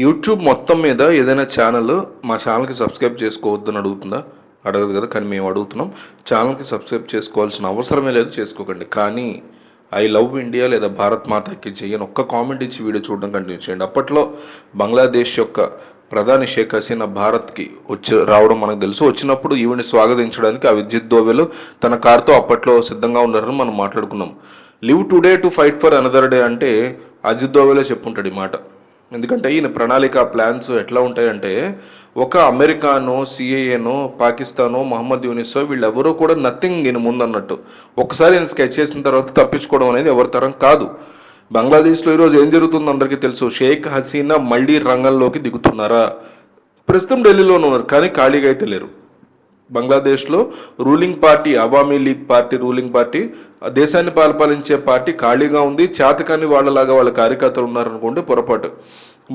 YouTube మొత్తం మీద ఏదైనా ఛానల్ మా ఛానల్కి సబ్స్క్రైబ్ చేసుకోవద్దని అడుగుతుందా? అడగదు కదా కానీ మేము అడుగుతున్నాం. ఛానల్కి సబ్స్క్రైబ్ చేసుకోవాల్సిన అవసరమే లేదు చేసుకోకండి. కానీ ఐ లవ్ ఇండియా లేదా భారత్ మాతాకి చేయని ఒక్క కామెంట్ ఇచ్చి వీడియో చూడడం కంటిన్యూ చేయండి. అప్పట్లో బంగ్లాదేశ్ యొక్క ప్రధాని షేక్ హసీనా భారత్కి వచ్చి రావడం మనకు తెలుసు. వచ్చినప్పుడు ఈవిని స్వాగతించడానికి ఆ విద్యుత్ దోవెలు తన కారుతో అప్పట్లో సిద్ధంగా ఉన్నారని మనం మాట్లాడుకున్నాం. Live today to fight for another day అంటే అజిత్ దోవెలే చెప్పుంటాడు ఈ మాట. ఎందుకంటే ఈయన ప్రణాళిక ప్లాన్స్ ఎట్లా ఉంటాయంటే ఒక అమెరికానో సిఏఏనో పాకిస్తానో మహమ్మద్ యూనిసో వీళ్ళెవరూ కూడా నథింగ్ ఈయన ముందు అన్నట్టు ఒకసారి ఈయన స్కెచ్ చేసిన తర్వాత తప్పించుకోవడం అనేది ఎవరి తరం కాదు. బంగ్లాదేశ్లో ఈరోజు ఏం జరుగుతుందో అందరికీ తెలుసు. షేక్ హసీనా మళ్ళీ రంగంలోకి దిగుతున్నారా? ప్రస్తుతం ఢిల్లీలోనే ఉన్నారు కానీ ఖాళీగా అయితే లేరు. బంగ్లాదేశ్లో ruling party Awami League party ruling party దేశాన్ని పరిపాలించే పార్టీ ఖాళీగా ఉంది చేతకాని వాళ్ళలాగా వాళ్ళ కార్యకర్తలు ఉన్నారనుకోండి పొరపాటు.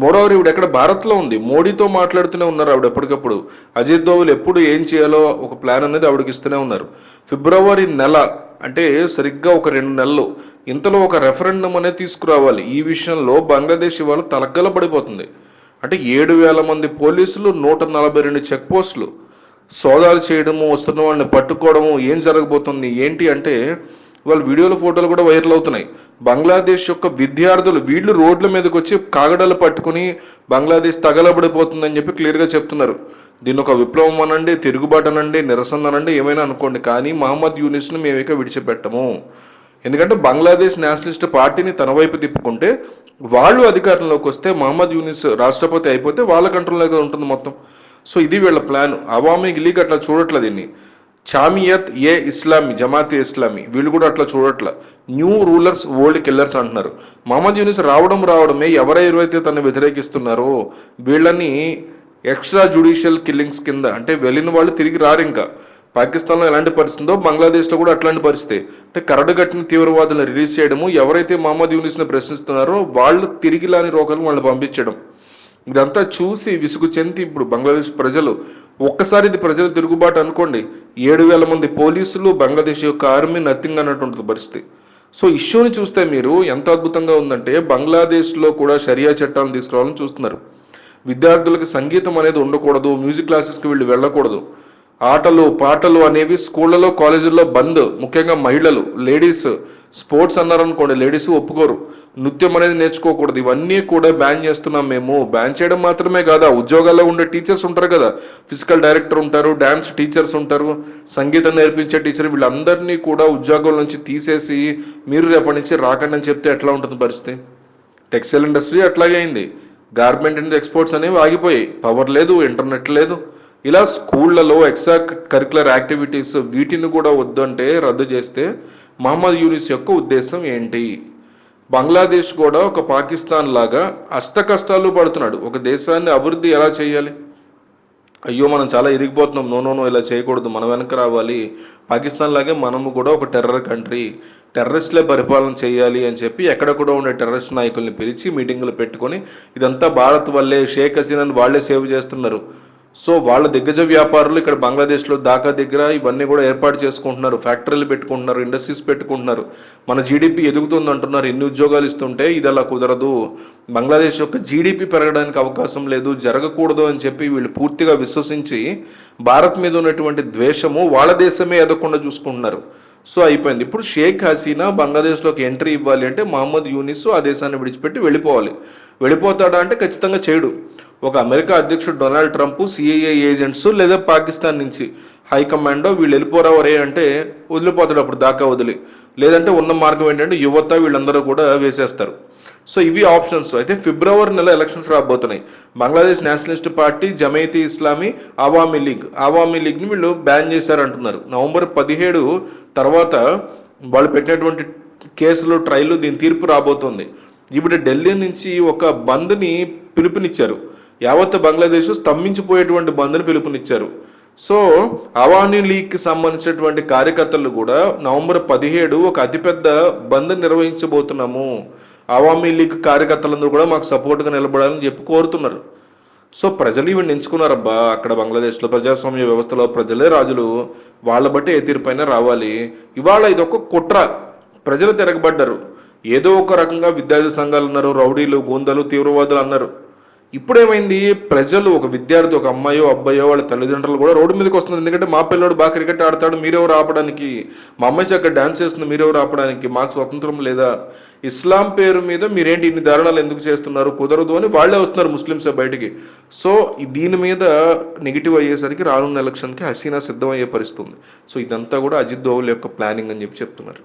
మూడవది ఇవిడ ఎక్కడ భారత్లో ఉంది? మోడీతో మాట్లాడుతూనే ఉన్నారు ఆవిడ ఎప్పటికప్పుడు. అజిత్ దోవల్ ఎప్పుడు ఏం చేయాలో ఒక ప్లాన్ అనేది ఆవిడకి ఇస్తూనే ఉన్నారు. ఫిబ్రవరి నెల అంటే సరిగ్గా ఒక రెండు నెలలు ఇంతలో ఒక రెఫరెండం అనేది తీసుకురావాలి. ఈ విషయంలో బంగ్లాదేశ్ ఇవాళ తలగ్గల పడిపోతుంది అంటే ఏడు వేల మంది పోలీసులు నూట నలభై రెండు చెక్ పోస్టులు సోదాలు చేయడము వస్తున్న వాళ్ళని పట్టుకోవడము ఏం జరగబోతుంది ఏంటి అంటే వాళ్ళ వీడియోలు ఫోటోలు కూడా వైరల్ అవుతున్నాయి. బంగ్లాదేశ్ యొక్క విద్యార్థులు వీళ్ళు రోడ్ల మీదకి వచ్చి కాగడాలు పట్టుకుని బంగ్లాదేశ్ తగలబడిపోతుందని చెప్పి క్లియర్గా చెప్తున్నారు. దీన్ని ఒక విప్లవం అనండి తిరుగుబాటు అనండి నిరసన అనండి ఏమైనా అనుకోండి కానీ మహమ్మద్ యూనిస్ను మేము ఇక విడిచిపెట్టము. ఎందుకంటే బంగ్లాదేశ్ నేషనలిస్ట్ పార్టీని తన వైపు తిప్పుకుంటే వాళ్ళు అధికారంలోకి వస్తే మహమ్మద్ యూనిస్ రాష్ట్రపతి అయిపోతే వాళ్ళ కంట్రోల్లోకి ఉంటుంది మొత్తం. సో ఇది వీళ్ళ ప్లాన్. అవామీ లీగ్ అట్లా చూడట్లేదు దీన్ని. చామియత్ ఏ ఇస్లామీ జమాతే ఇస్లామీ వీళ్ళు కూడా అట్లా చూడట్ల. న్యూ రూలర్స్ ఓల్డ్ కిల్లర్స్ అంటున్నారు. మహమ్మద్ యూనిస్ రావడం రావడమే ఎవరైతే తను వ్యతిరేకిస్తున్నారో వీళ్ళని ఎక్స్ట్రా జుడిషియల్ కిల్లింగ్స్ కింద అంటే వెళ్ళిన వాళ్ళు తిరిగి రారు ఇంకా. పాకిస్తాన్లో ఎలాంటి పరిస్థితి ఉందో బంగ్లాదేశ్లో కూడా అట్లాంటి పరిస్థితి. అంటే కరడు కట్టిన తీవ్రవాదులను రిలీజ్ చేయడము ఎవరైతే మహమ్మద్ యూనిస్ని ప్రశ్నిస్తున్నారో వాళ్ళు తిరిగి లాని రోగాలను వాళ్ళని పంపించడం. ఇదంతా చూసి విసుగు చెంది ఇప్పుడు బంగ్లాదేశ్ ప్రజలు ఒక్కసారి ఇది ప్రజల తిరుగుబాటు అనుకోండి ఏడు వేల మంది పోలీసులు బంగ్లాదేశ్ యొక్క ఆర్మీ నథింగ్ అన్నట్టు ఉంటుంది పరిస్థితి. సో ఇష్యూని చూస్తే మీరు ఎంత అద్భుతంగా ఉందంటే బంగ్లాదేశ్లో కూడా షరియా చట్టాలను తీసుకురావాలని చూస్తున్నారు. విద్యార్థులకు సంగీతం అనేది ఉండకూడదు మ్యూజిక్ క్లాసెస్కి వీళ్ళు వెళ్ళకూడదు. ఆటలు పాటలు అనేవి స్కూళ్ళలో కాలేజీల్లో బంద్. ముఖ్యంగా మహిళలు లేడీస్ స్పోర్ట్స్ అన్నారనుకోండి లేడీస్ ఒప్పుకోరు. నృత్యం అనేది నేర్చుకోకూడదు. ఇవన్నీ కూడా బ్యాన్ చేస్తున్నాం మేము. బ్యాన్ చేయడం మాత్రమే కాదా ఉద్యోగాల్లో ఉండే టీచర్స్ ఉంటారు కదా. ఫిజికల్ డైరెక్టర్ ఉంటారు డ్యాన్స్ టీచర్స్ ఉంటారు సంగీతం నేర్పించే టీచర్ వీళ్ళందరినీ కూడా ఉద్యోగం నుంచి తీసేసి మీరు రేపటి నుంచి రాకండి అని చెప్తే ఎట్లా ఉంటుంది పరిస్థితి? టెక్స్టైల్ ఇండస్ట్రీ అట్లాగే అయింది. గార్మెంట్ అండ్ ఎక్స్పోర్ట్స్ అనేవి ఆగిపోయాయి. పవర్ లేదు ఇంటర్నెట్ లేదు. ఇలా స్కూళ్ళలో ఎక్స్ట్రా కరికులర్ యాక్టివిటీస్ వీటిని కూడా వద్దంటే రద్దు చేస్తే మహమ్మద్ యూనిస్ యొక్క ఉద్దేశం ఏంటి? బంగ్లాదేశ్ కూడా ఒక పాకిస్తాన్ లాగా అష్ట కష్టాలు పడుతున్నాడు. ఒక దేశాన్ని అభివృద్ధి ఎలా చేయాలి? అయ్యో మనం చాలా ఇరిగిపోతున్నాం. నో నో ఇలా చేయకూడదు. మనం వెనక రావాలి. పాకిస్తాన్ లాగే మనము కూడా ఒక టెర్రర్ కంట్రీ. టెర్రరిస్ట్లే పరిపాలన చేయాలి అని చెప్పి ఎక్కడ కూడా ఉండే టెర్రరిస్ట్ నాయకుల్ని పిలిచి మీటింగులు పెట్టుకొని ఇదంతా భారత్ వల్లే షేక్ హసీనాని వాళ్ళే సేవ్ చేస్తున్నారు. సో వాళ్ళ దిగ్గజ వ్యాపారులు ఇక్కడ బంగ్లాదేశ్లో దాకా దగ్గర ఇవన్నీ కూడా ఏర్పాటు చేసుకుంటున్నారు. ఫ్యాక్టరీలు పెట్టుకుంటున్నారు ఇండస్ట్రీస్ పెట్టుకుంటున్నారు. మన జీడిపి ఎదుగుతుంది అంటున్నారు. ఎన్ని ఉద్యోగాలు ఇస్తుంటే ఇది అలా కుదరదు. బంగ్లాదేశ్ యొక్క జీడిపి పెరగడానికి అవకాశం లేదు జరగకూడదు అని చెప్పి వీళ్ళు పూర్తిగా విశ్వసించి భారత్ మీద ఉన్నటువంటి ద్వేషము వాళ్ళ దేశమే ఎదగకుండా చూసుకుంటున్నారు. సో అయిపోయింది. ఇప్పుడు షేక్ హసీనా బంగ్లాదేశ్లోకి ఎంట్రీ ఇవ్వాలి అంటే మహమ్మద్ యూనిస్ ఆ దేశాన్ని విడిచిపెట్టి వెళ్ళిపోవాలి. వెళ్ళిపోతాడా అంటే ఖచ్చితంగా చేయడు. ఒక అమెరికా అధ్యక్షుడు డొనాల్డ్ ట్రంప్ సిఐఏ ఏజెంట్స్ లేదా పాకిస్తాన్ నుంచి హైకమాండో వీళ్ళు వెళ్ళిపోరా ఒరే అంటే వదిలిపోతాడు అప్పుడు దాకా వదిలి. లేదంటే ఉన్న మార్గం ఏంటంటే యువత వీళ్ళందరూ కూడా వేసేస్తారు. సో ఇవి ఆప్షన్స్. అయితే ఫిబ్రవరి నెల ఎలక్షన్స్ రాబోతున్నాయి. Bangladesh nationalist party Jamaat Islami Awami League. Awami లీగ్ని వీళ్ళు బ్యాన్ చేశారంటున్నారు. నవంబర్ పదిహేడు తర్వాత వాళ్ళు పెట్టినటువంటి కేసులు ట్రయల్ దీని తీర్పు రాబోతుంది. ఇప్పుడు ఢిల్లీ నుంచి ఒక బంద్ని పిలుపునిచ్చారు. యావత్ బంగ్లాదేశ్ స్తంభించిపోయేటువంటి బంద్ని పిలుపునిచ్చారు. సో అవానీ లీగ్కి సంబంధించినటువంటి కార్యకర్తలు కూడా నవంబర్ పదిహేడు ఒక అతిపెద్ద బంద్ నిర్వహించబోతున్నాము. అవామీ లీగ్ కార్యకర్తలందరూ కూడా మాకు సపోర్ట్గా నిలబడాలని చెప్పి కోరుతున్నారు. సో ప్రజలు ఇవన్నీ ఎంచుకున్నారబ్బా. అక్కడ బంగ్లాదేశ్లో ప్రజాస్వామ్య వ్యవస్థలో ప్రజలే రాజులు. వాళ్ళ బట్టి ఏ తీర్పైనా రావాలి. ఇవాళ ఇది ఒక కుట్ర. ప్రజలు తిరగబడ్డారు. ఏదో ఒక రకంగా విద్యార్థి సంఘాలు ఉన్నారు రౌడీలు గూందలు తీవ్రవాదులు అన్నారు. ఇప్పుడేమైంది? ప్రజలు ఒక విద్యార్థి ఒక అమ్మాయో అబ్బాయో వాళ్ళ తల్లిదండ్రులు కూడా రోడ్డు మీదకి వస్తున్నారు. ఎందుకంటే మా పిల్లడు బాగా క్రికెట్ ఆడతాడు మీరెవరు ఆపడానికి? మా అమ్మాయి చక్కగా డాన్స్ చేస్తుంది మీరెవరు ఆపడానికి? మాకు స్వతంత్రం లేదా? ఇస్లాం పేరు మీద మీరేంటి ఇన్ని దారుణాలు ఎందుకు చేస్తున్నారు? కుదరదు అని వాళ్ళే వస్తున్నారు ముస్లిమ్స్ బయటికి. సో దీని మీద నెగిటివ్ అయ్యేసరికి రానున్న ఎలక్షన్కి హసీనా సిద్ధమయ్యే పరిస్థితుంది సో ఇదంతా కూడా అజిత్ దోవల్ యొక్క ప్లానింగ్ అని చెప్పి చెప్తున్నారు.